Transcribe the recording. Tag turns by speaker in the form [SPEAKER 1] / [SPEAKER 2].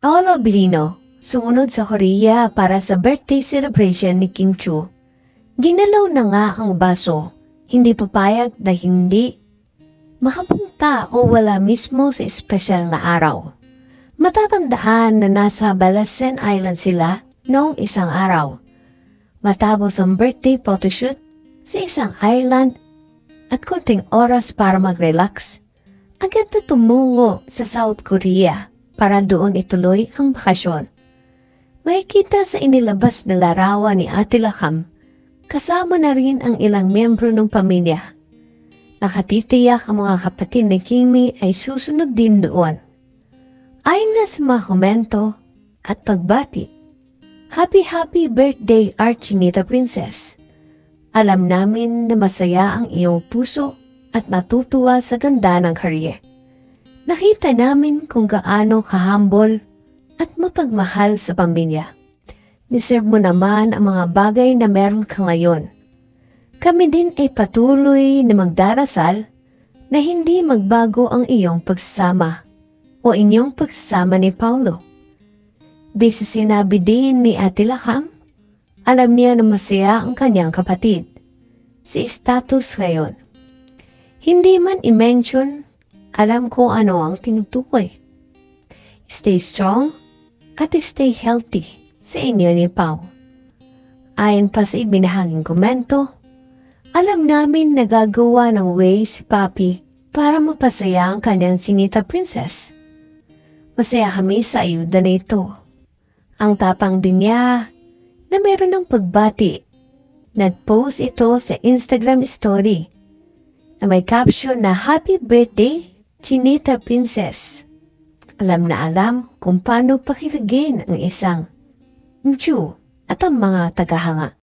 [SPEAKER 1] Paolo Bilino, sumunod sa Korea para sa birthday celebration ni Kim Chu. Ginalaw na nga ang baso, hindi papayag na hindi makapunta o wala mismo sa espesyal na araw. Matatandaan na nasa Balasen Island sila noong isang araw. Matapos ang birthday photoshoot sa isang island at konting oras para mag-relax, agad na tumungo sa South Korea para doon ituloy ang bakasyon. May kita sa inilabas na larawan ni Ate Lakam, kasama na rin ang ilang miyembro ng pamilya. Nakatitiyak ang mga kapatid ni Kimi ay susunod din doon. Ayon na sa mga komento at pagbati, Happy Happy Birthday Archinita Princess! Alam namin na masaya ang iyong puso at natutuwa sa ganda ng career. Nakita namin kung gaano kahambol at mapagmahal sa pamilya. Deserve mo naman ang mga bagay na meron ka ngayon. Kami din ay patuloy na magdarasal na hindi magbago ang iyong pagsasama o inyong pagsasama ni Paulo. Bisa sinabi din ni Ate Lakam, alam niya na masaya ang kanyang kapatid. Si status ngayon. Hindi man i-mention, alam ko ano ang tinutukoy. Stay strong at stay healthy sa inyo ni Pao. Ayon pa sa ibinahaging komento, alam namin na gagawa ng way si Papi para mapasaya ang kanyang sinita princess. Masaya kami sa ayuda na ito. Ang tapang din niya na meron ng pagbati. Nag-post ito sa Instagram story na may caption na Happy Birthday, Chinita Princess. Alam na alam kung paano pakilagin ang isang Mchu at ang mga tagahanga.